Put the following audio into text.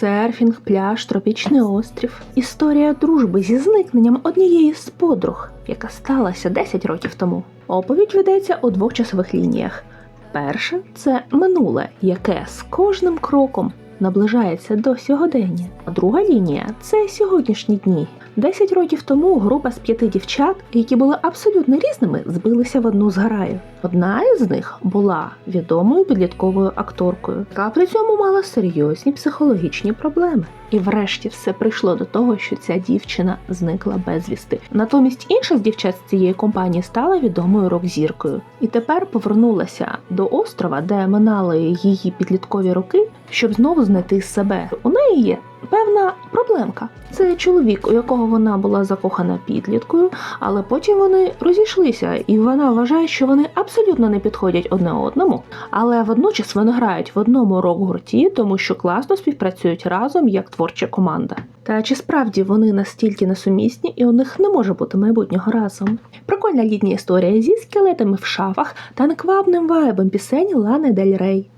серфінг, пляж, тропічний острів. Історія дружби зі зникненням однієї з подруг, яка сталася 10 років тому. Оповідь ведеться у двох часових лініях. Перше це минуле, яке з кожним кроком наближається до сьогодення. А друга лінія це сьогоднішні дні. Десять років тому група з п'яти дівчат, які були абсолютно різними, збилися в одну зграю. Одна із них була відомою підлітковою акторкою, яка при цьому мала серйозні психологічні проблеми. І врешті все прийшло до того, що ця дівчина зникла безвісти. Натомість інша з дівчат з цієї компанії стала відомою рок-зіркою. І тепер повернулася до острова, де минали її підліткові роки, щоб знову знайти себе. У є певна проблемка. Це чоловік, у якого вона була закохана підліткою, але потім вони розійшлися, і вона вважає, що вони абсолютно не підходять одне одному. Але водночас вони грають в одному рок-гурті, тому що класно співпрацюють разом як творча команда. Та чи справді вони настільки несумісні, і у них не може бути майбутнього разом? Прикольна літня історія зі скелетами в шафах та неквапним вайбом пісень Лани Дель Рей.